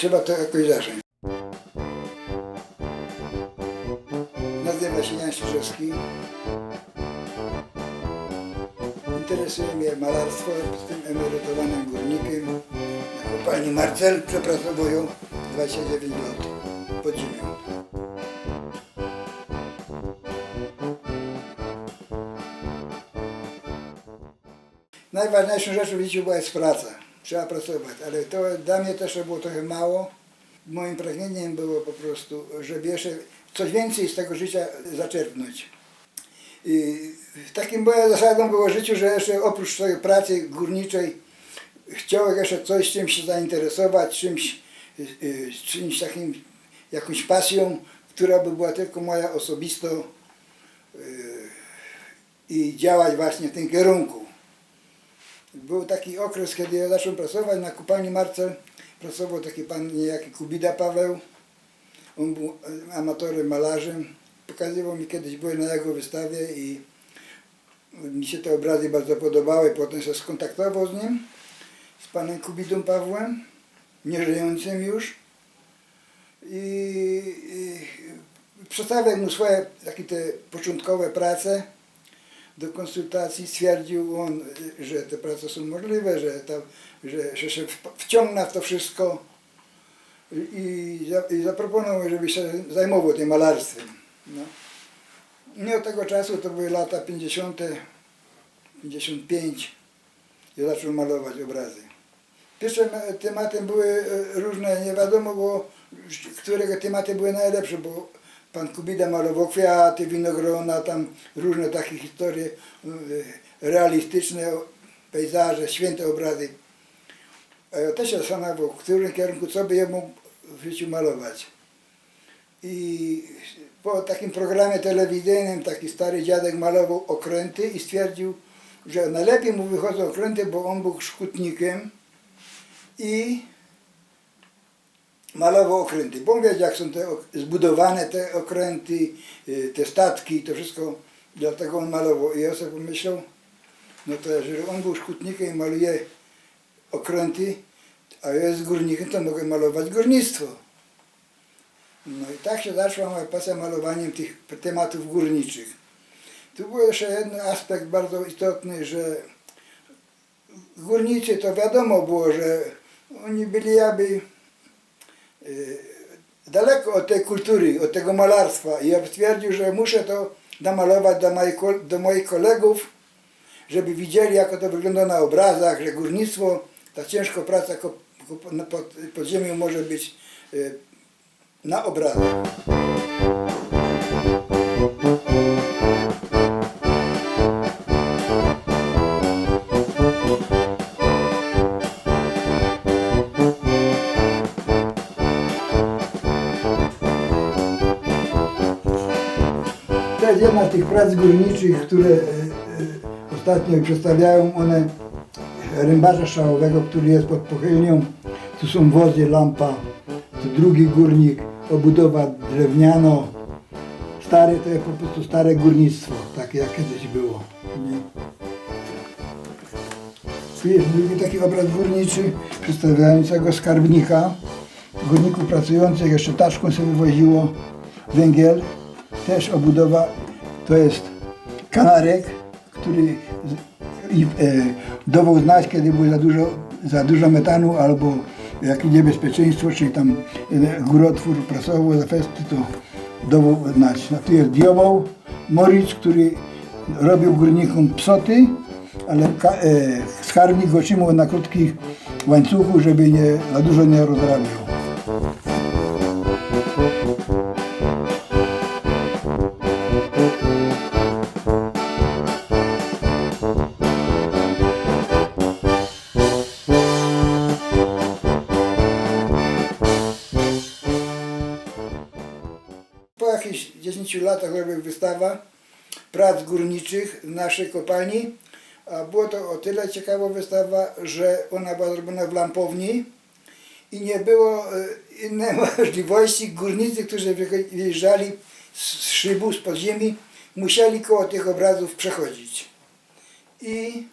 trzeba to jakoś zacząć. Nazywam się Jan Strzyżewski. Interesuje mnie malarstwo, jestem emerytowanym górnikiem. Na Marcel przepracowują 29 lat pod ziemią. Najważniejszą rzeczą w życiu była jest praca. Trzeba pracować, ale to dla mnie też było trochę mało. Moim pragnieniem było po prostu, żeby jeszcze coś więcej z tego życia zaczerpnąć. I takim moją zasadą było życiu, że jeszcze oprócz swojej pracy górniczej chciałem jeszcze coś czymś się zainteresować, czymś, y, y, czymś takim, jakąś pasją, która by była tylko moja osobista y, i działać właśnie w tym kierunku. Był taki okres, kiedy ja zacząłem pracować na kopalni Marcel. Pracował taki pan niejaki Kubida Paweł. On był amatorem, malarzem. Pokazywał mi kiedyś, byłem na jego wystawie i mi się te obrazy bardzo podobały. Potem się skontaktował z nim, z panem Kubidą Pawłem, nieżyjącym już. I, i przedstawiał mu swoje takie te początkowe prace do konsultacji stwierdził on, że te prace są możliwe, że, to, że, że się wciągna w to wszystko i, i zaproponował, żeby się zajmował tym malarstwem. No. I od tego czasu to były lata 50, 55 i zaczął malować obrazy. Pierwszym tematem były e, różne, nie wiadomo było, którego tematy były najlepsze, bo pan Kubida malował kwiaty, winogrona, tam różne takie historie e, realistyczne, pejzaże, święte obrazy. A ja też zastanawiał, w którym kierunku, co by je mógł w życiu malować. I po takim programie telewizyjnym taki stary dziadek malował okręty i stwierdził, że najlepiej mu wychodzą okręty, bo on był szkutnikiem i malował okręty. Bo on wiedział, jak są te zbudowane te okręty, y, te statki, to wszystko, dlatego on malował. I ja sobie pomyślał, no to jeżeli on był szkutnikiem i maluje okręty, a ja jest górnikiem, to mogę malować górnictwo. No i tak się zaczęła moja pasja malowaniem tych tematów górniczych. Tu był jeszcze jeden aspekt bardzo istotny, że górnicy to wiadomo było, że oni byli jakby daleko od tej kultury, od tego malarstwa. I ja stwierdził, że muszę to namalować kol- do moich kolegów, żeby widzieli, jak to wygląda na obrazach, że górnictwo, ta ciężka praca pod, pod ziemią może być y, na obrazach. Prac górniczych, które e, e, ostatnio przedstawiają one rębarza szałowego, który jest pod pochylnią. Tu są wozy, lampa, tu drugi górnik, obudowa drewniano. Stare to jest po prostu stare górnictwo, takie jak kiedyś było. Nie? Tu jest drugi taki obraz górniczy przedstawiającego skarbnika. Górników pracujących jeszcze taczką sobie wywoziło węgiel. Też obudowa to jest kanarek, który e, dawał znać, kiedy było za dużo, za dużo metanu albo jakieś niebezpieczeństwo, czyli tam e, górotwór pracował za festy, to dawał znać. No, tu jest Moritz, który robił górnikom psoty, ale e, skarbnik go trzymał na krótkich łańcuchu, żeby nie, za dużo nie rozrabiał. Latach robił wystawa prac górniczych w naszej kopalni. A było to o tyle ciekawa wystawa, że ona była zrobiona w lampowni i nie było e, innej możliwości. Górnicy, którzy wyjeżdżali z szybu, z podziemi, musieli koło tych obrazów przechodzić. I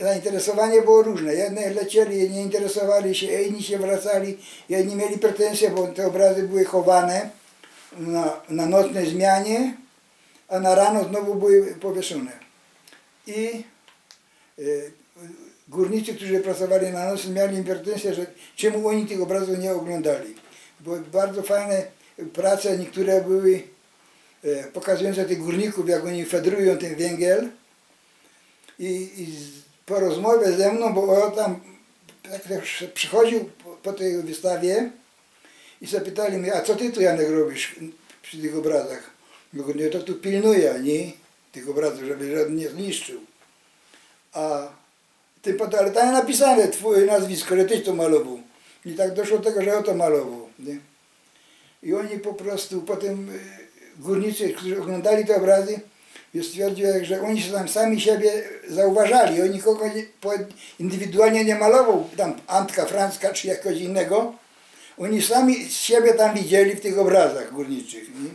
zainteresowanie było różne. Jedne lecieli, nie interesowali się, inni się wracali, jedni mieli pretensje, bo te obrazy były chowane na, na nocnej zmianie, a na rano znowu były powieszone. I y, górnicy, którzy pracowali na noc, mieli pretensje, że czemu oni tych obrazów nie oglądali. Bo bardzo fajne prace, niektóre były e, pokazujące tych górników, jak oni fedrują ten węgiel. I, i po rozmowie ze mną, bo on tam też przychodził po, po tej wystawie i zapytali mnie, a co ty tu Janek robisz przy tych obrazach? Ja Mówię, to tu pilnuję, nie? Tych obrazów, żeby żaden nie zniszczył. A ty ale tam napisane twoje nazwisko, że tyś to malował. I tak doszło do tego, że o to malował. Nie? I oni po prostu potem y, górnicy, którzy oglądali te obrazy, i stwierdził, że oni się tam sami siebie zauważali. On nikogo indywidualnie nie malował, tam Antka Francka czy jakoś innego. Oni sami siebie tam widzieli w tych obrazach górniczych. Nie?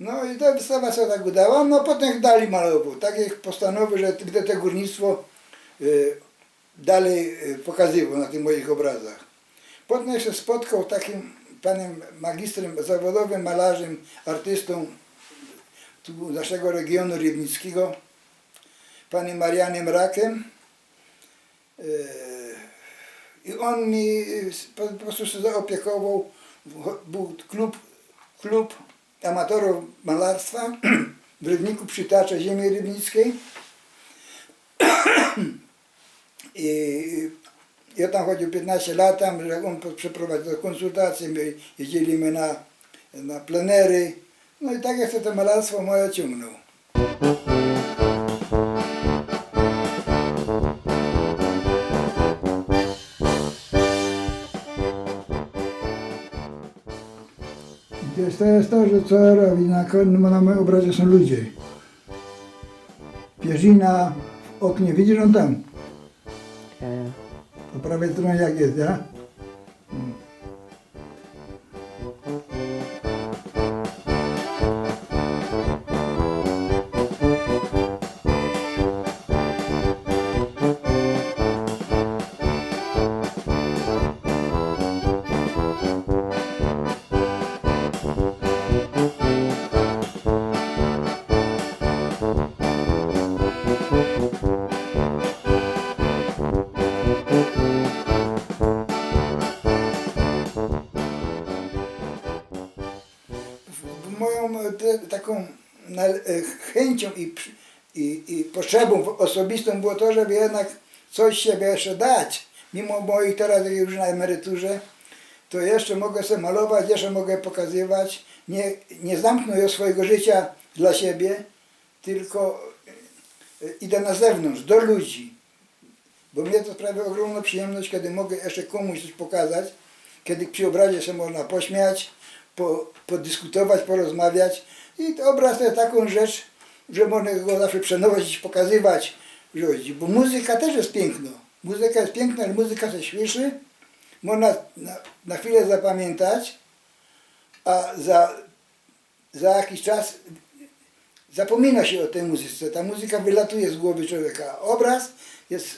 No i ta wystawa się tak udała, no potem dali malował. Tak jak postanowił, że te, te górnictwo y, dalej y, pokazywał na tych moich obrazach. Potem się spotkał takim panem magistrem, zawodowym malarzem, artystą tu naszego regionu rybnickiego, panem Marianem Rakiem. E, I on mi po, po prostu zaopiekował. Był klub, klub amatorów malarstwa w Rybniku przy Tarcze Ziemi Rybnickiej. I ja tam chodził 15 lat, tam, on przeprowadzał konsultacje, my jeździliśmy na, na plenery. No i tak jak to, to malarstwo moje ciągnął. Jest, to jest to, że co robi na, na moim obrazie są ludzie. Pierzina w oknie, widzisz on tam? Po prawej stronie jak jest, ja? Chęcią i, i, i potrzebą osobistą było to, żeby jednak coś siebie jeszcze dać. Mimo moich teraz już na emeryturze, to jeszcze mogę sobie malować, jeszcze mogę pokazywać. Nie, nie zamknę swojego życia dla siebie, tylko e, e, idę na zewnątrz, do ludzi. Bo mnie to sprawia ogromną przyjemność, kiedy mogę jeszcze komuś coś pokazać, kiedy przy obrazie się można pośmiać, po, podyskutować, porozmawiać. I obraz to jest taką rzecz, że można go zawsze przenosić, pokazywać, rzucić. Bo muzyka też jest piękna. Muzyka jest piękna, ale muzyka się śpieszy. Można na, na chwilę zapamiętać, a za, za jakiś czas zapomina się o tej muzyce. Ta muzyka wylatuje z głowy człowieka. Obraz jest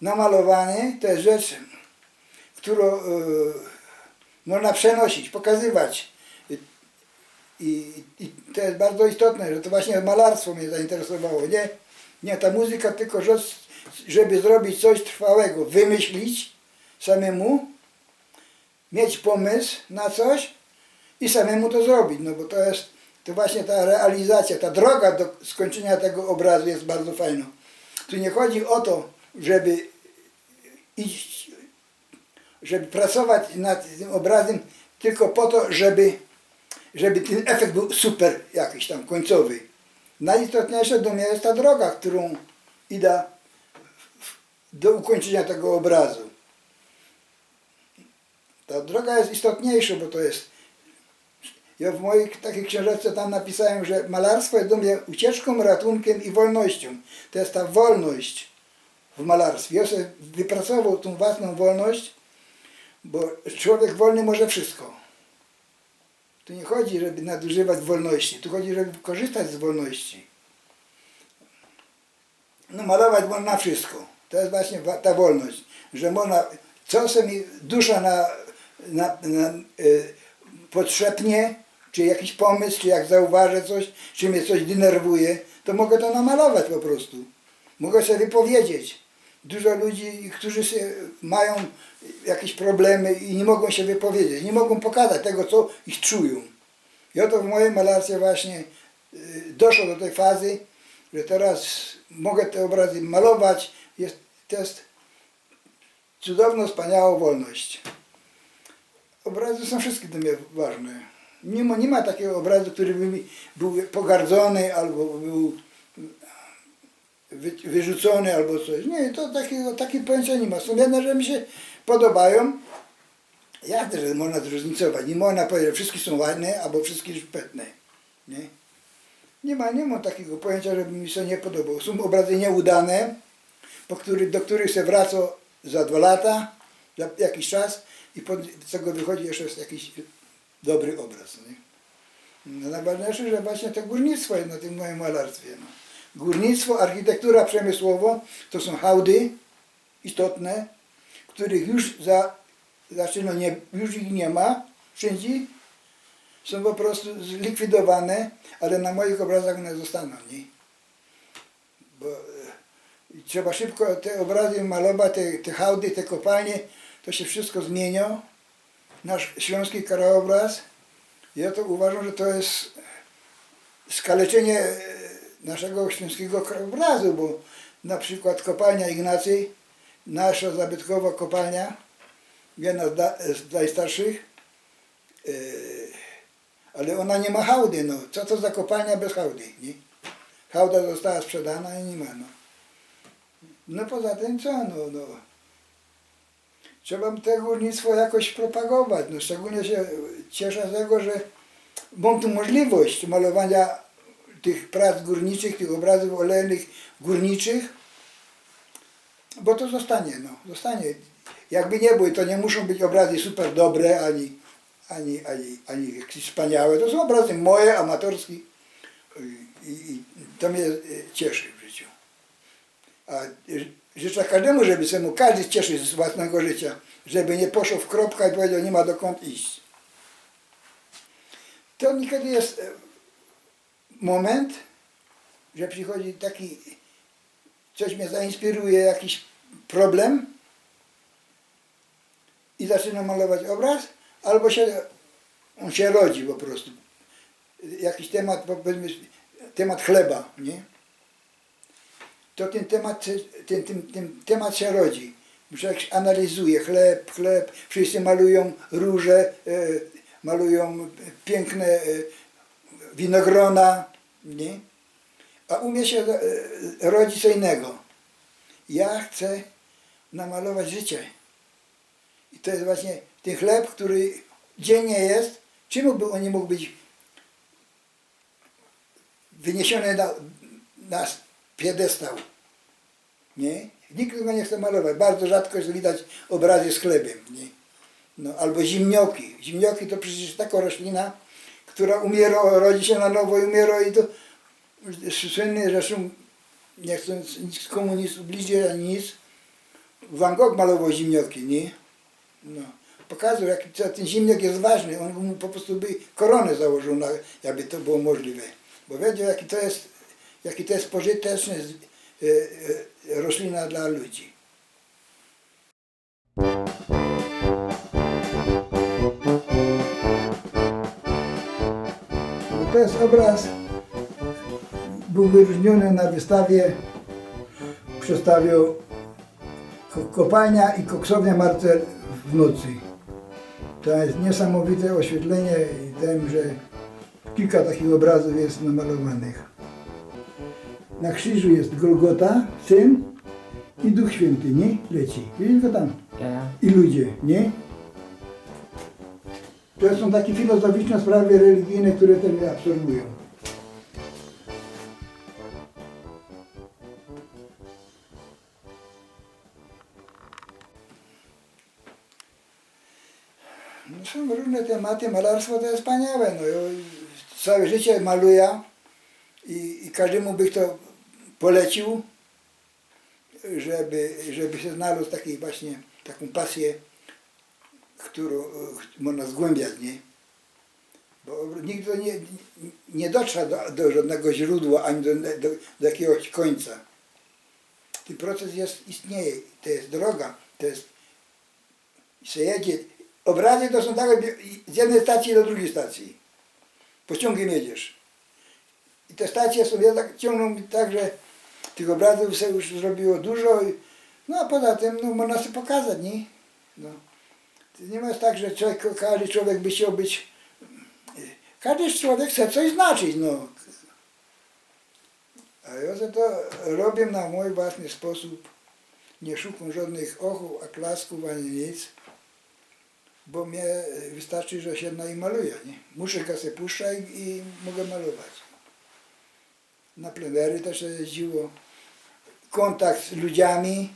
namalowany, to jest rzecz, którą e, można przenosić, pokazywać. I, i, I to jest bardzo istotne, że to właśnie malarstwo mnie zainteresowało. Nie, nie ta muzyka, tylko żeby zrobić coś trwałego, wymyślić samemu, mieć pomysł na coś i samemu to zrobić. No bo to jest to właśnie ta realizacja, ta droga do skończenia tego obrazu jest bardzo fajna. Tu nie chodzi o to, żeby iść, żeby pracować nad tym obrazem tylko po to, żeby, żeby ten efekt był super jakiś tam końcowy. Najistotniejsze do mnie jest ta droga, którą idę do ukończenia tego obrazu. Ta droga jest istotniejsza, bo to jest ja w mojej takiej książeczce tam napisałem, że malarstwo jest do mnie ucieczką, ratunkiem i wolnością. To jest ta wolność w malarstwie. Ja sobie wypracował tą własną wolność, bo człowiek wolny może wszystko. Tu nie chodzi, żeby nadużywać wolności, tu chodzi, żeby korzystać z wolności. no malować można wszystko. To jest właśnie ta wolność, że można, co sobie mi dusza na, na, na, y, czy jakiś pomysł, czy jak zauważę coś, czy mnie coś denerwuje, to mogę to namalować po prostu. Mogę sobie wypowiedzieć. Dużo ludzi, którzy mają jakieś problemy i nie mogą się wypowiedzieć, nie mogą pokazać tego, co ich czują. I oto w mojej malarstwie właśnie y, doszło do tej fazy, że teraz mogę te obrazy malować. Jest, to jest cudowna, wspaniała wolność. Obrazy są wszystkie dla mnie ważne. Nie ma, nie ma takiego obrazu, który by mi był pogardzony albo był wy, wyrzucony albo coś. Nie, to takiego, takie pojęcia nie ma. Są jedne, że mi się podobają. Jasne, że można zróżnicować. Nie można powiedzieć, że wszystkie są ładne albo wszystkie szpetne. Nie? Nie ma, nie ma takiego pojęcia, żeby mi się nie podobało. Są obrazy nieudane, po których, do których się wraca za dwa lata, za jakiś czas i po, z tego wychodzi jeszcze jakiś dobry obraz. Nie? No, najważniejsze, że właśnie to górnictwo jest na tym moim malarstwie. No. Górnictwo, architektura przemysłowa to są hałdy istotne, których już za, zaczyno nie, już ich nie ma wszędzie. Są po prostu zlikwidowane, ale na moich obrazach one zostaną. Nie? Bo e, trzeba szybko te obrazy malować, te, te hałdy, te kopalnie, to się wszystko zmienia. Nasz śląski krajobraz, ja to uważam, że to jest skaleczenie e, naszego śląskiego krajobrazu, bo na przykład kopalnia Ignacy, nasza zabytkowa kopalnia, jedna z najstarszych, e, ale ona nie ma hałdy, no. Co to za kopalnia bez hałdy, nie? Hałda została sprzedana i nie ma, no. No poza tym co, no, no. Trzeba te górnictwo jakoś propagować, no szczególnie się cieszę z tego, że mam tu możliwość malowania tych prac górniczych, tych obrazów olejnych górniczych, bo to zostanie, no, zostanie. Jakby nie były, to nie muszą być obrazy super dobre, ani, ani, ani, ani jakieś wspaniałe. To są obrazy moje, amatorskie i, i to mnie e, cieszy w życiu. A ży- życzę każdemu, żeby się mu każdy cieszył z własnego życia, żeby nie poszło w kropka i powiedział, nie ma dokąd iść. To niekiedy jest e, moment, że przychodzi taki, coś mnie zainspiruje, jakiś problem i zaczynam malować obraz, albo się, on się rodzi po prostu. Jakiś temat, powiedzmy, temat chleba, nie? To ten temat, ten, ten, ten temat się rodzi. Człowiek analizuje chleb, chleb, wszyscy malują róże, e, malują piękne e, winogrona, nie? A u mnie się e, rodzi co innego. Ja chcę namalować życie. I to jest właśnie ten chleb, który dziennie jest, czemu by on nie mógł być wyniesiony na, na piedestał? Nie? Nikt go nie chce malować. Bardzo rzadko jest widać obrazy z chlebem. Nie? No, albo zimnioki. Zimnioki to przecież taka roślina, która umiera, rodzi się na nowo i umiera i to słynny zresztą, nie chcąc nic komu nic ubliżyć ani nic, Van Gogh malował zimnioki, nie? No. Pokazał, jaki co- ten zimniok jest ważny. On mu po prostu by koronę założył, na, jakby to było możliwe. Bo wiedział, jaki to jest, jaki to jest pożyteczny e, e, roślina dla ludzi. To jest obraz, był wyróżniony na wystawie, przedstawił ko- kopalnia i koksownia Marcel w nocy. To jest niesamowite oświetlenie i tym, że kilka takich obrazów jest namalowanych. Na krzyżu jest Golgota, Syn i Duch Święty, nie? Leci. Widzisz go tam? I ludzie, nie? To są takie filozoficzne sprawy religijne, które ten absorbują. No są różne tematy, malarstwo to jest wspaniałe. No, całe życie maluję i, i każdemu bych to polecił, żeby, żeby się znalazł taki właśnie, taką pasję, którą e, można zgłębiać, nie? Bo nigdy nie, nie dotrze do, do żadnego źródła, ani do, do, do jakiegoś końca. Ten proces jest, istnieje, to jest droga, to jest, się jedzie. Obrazy to są tak, z jednej stacji do drugiej stacji. Pociągiem jedziesz. I te stacje sobie tak ciągną tak, że tych obrazów się już zrobiło dużo. No a poza tym no, można sobie pokazać, nie? No. Nie ma tak, że człowiek, każdy człowiek by chciał być... Każdy człowiek chce coś znaczyć, no. A ja to robię na mój własny sposób. Nie szukam żadnych ochów, a klasków, ani nic. Bo mnie wystarczy, że się naimaluję, nie? Muszę kasę puszczać i mogę malować. Na plenery też się jeździło. Kontakt z ludźmi,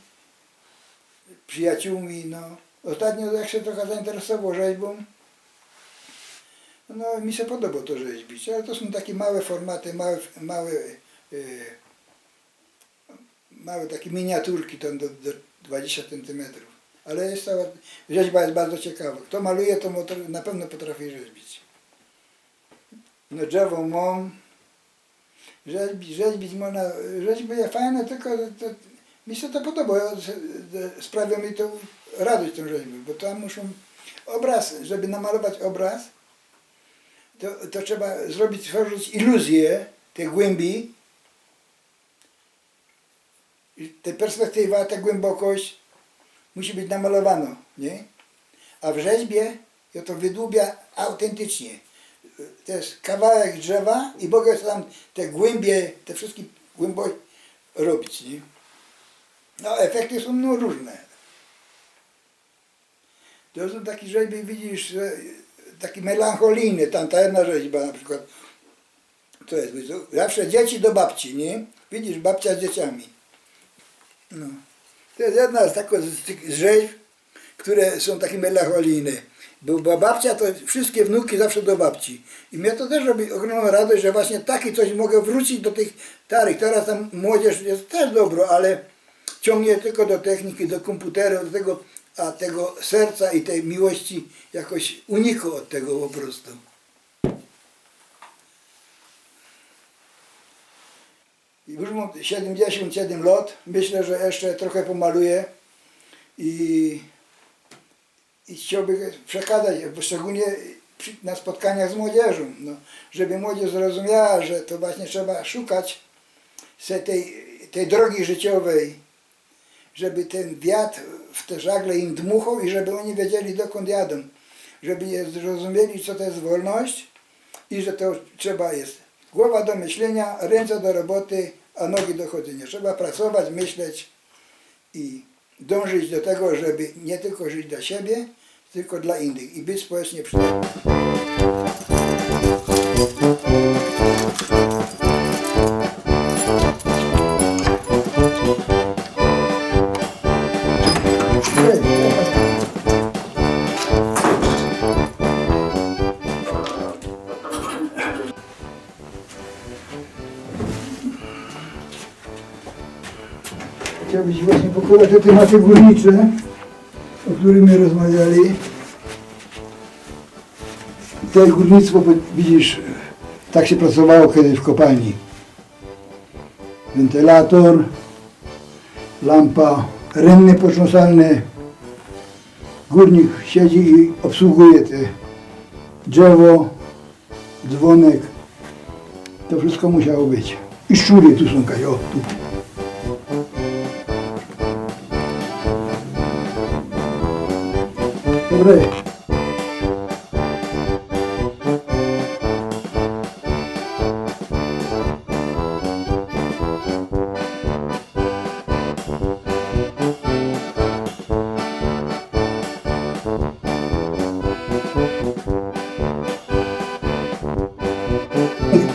przyjaciółmi, no. Ostatnio jak się trochę zainteresował rzeźbą, no mi się podoba to rzeźbić, ale to są takie małe formaty, małe, małe, yy, małe takie miniaturki tam do, do 20 centymetrów. Ale jest cała, rzeźba jest bardzo ciekawa. Kto maluje, to na pewno potrafi rzeźbić. No drzewo mam, rzeźbić, rzeźbić można, rzeźby jest fajne, tylko to, mi się to podoba, sprawia mi to radość tą rzeźbę, bo tam muszą obraz, żeby namalować obraz, to, to trzeba zrobić, stworzyć iluzję tej głębi, ta perspektywa, ta głębokość musi być namalowana, nie? A w rzeźbie ja to wydłubia autentycznie. To jest kawałek drzewa i mogę tam te głębie, te wszystkie głębokości robić, nie? No efekty są no, różne. To są takie rzeźby, widzisz, taki melancholijny, tam ta jedna rzeźba na przykład, to jest, zawsze dzieci do babci, nie? Widzisz, babcia z dzieciami. No. To jest jedna z takich rzeźb, które są takie melancholijne. Bo babcia to wszystkie wnuki zawsze do babci. I mnie to też robi ogromną radość, że właśnie takie coś mogę wrócić do tych starych. Teraz tam młodzież jest też dobro, ale ciągnie tylko do techniki, do komputera, do tego, a tego serca i tej miłości jakoś unikło od tego po prostu. Już mam 77 lat, myślę, że jeszcze trochę pomaluję i, i chciałbym przekazać, szczególnie na spotkaniach z młodzieżą, no, żeby młodzież zrozumiała, że to właśnie trzeba szukać tej, tej drogi życiowej, żeby ten wiatr w te żagle im dmuchał i żeby oni wiedzieli dokąd jadą, żeby je zrozumieli, co to jest wolność i że to trzeba jest głowa do myślenia, ręce do roboty, a nogi do chodzenia. Trzeba pracować, myśleć i dążyć do tego, żeby nie tylko żyć dla siebie, tylko dla innych i być społecznie przydatnym. Chciałbyś właśnie pokazać te tematy górnicze, o których my rozmawiali. To górnictwo, widzisz, tak się pracowało kiedyś w kopalni. Wentylator, lampa, rynny potrząsalny. Górnik siedzi i obsługuje te drzewo, dzwonek. To wszystko musiało być. I szczury tu są, Kasia, o tu. Dobre.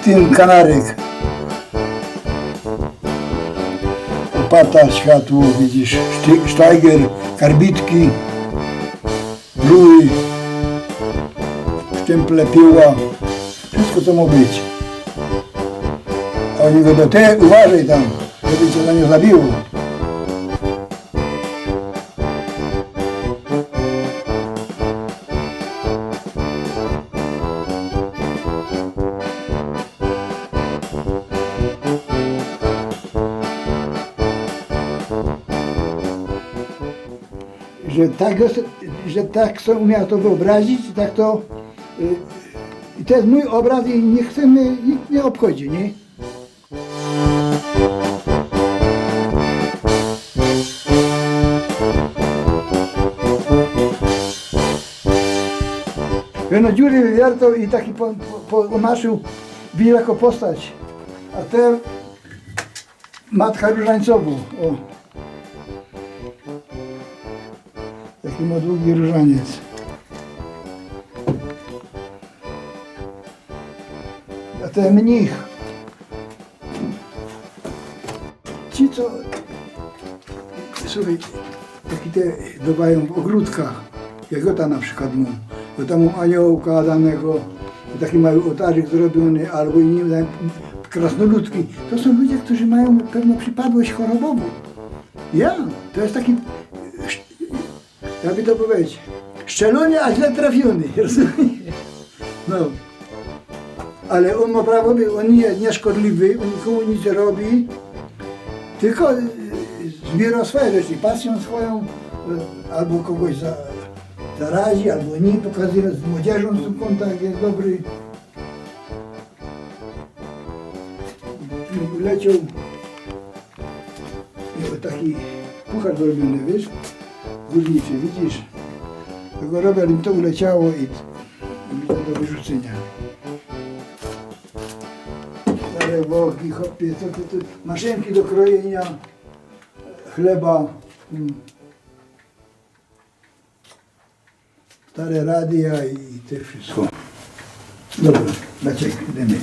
Tym kanarek. Opata, światło, widzisz, szty- sztajger, kruj, szczęple, piła, wszystko co ma być. A oni go do te uważaj tam, żeby cię za nie zabiło. że tak że tak sobie umiał to wyobrazić, i tak to... y, I to jest mój obraz i nie chcemy, nikt nie obchodzi, nie? No dziury wywiertał i taki po, po, po jako postać. A te matka różańcową. O. Taki ma długi różaniec. A ten mnich. Ci co słuchaj, taki te dobają w ogródkach, jak Jota na przykład mu, bo tam aniołka danego, taki mały ołtarzyk zrobiony, albo inni krasnoludki. To są ludzie, którzy mają pewną przypadłość chorobową. Ja, to jest taki, jakby to powiedzieć, szczelony, a źle trafiony? No. Ale on ma prawo, by- on nie jest nieszkodliwy, on nikomu nic nie robi, tylko y, zbiera swoje rzeczy, pasją swoją, y, albo kogoś za, zarazi, albo nie, pokazuje z młodzieżą tu kontakt jest dobry. Leciał taki puchar zrobiony, wiesz, górniczy, widzisz? Tego robię, im to uleciało i, i to do wyrzucenia. Stare boki, chopie, co to, to, maszynki do krojenia chleba. mm. Stare radia i te wszystko. Dobra, Maciek, idziemy.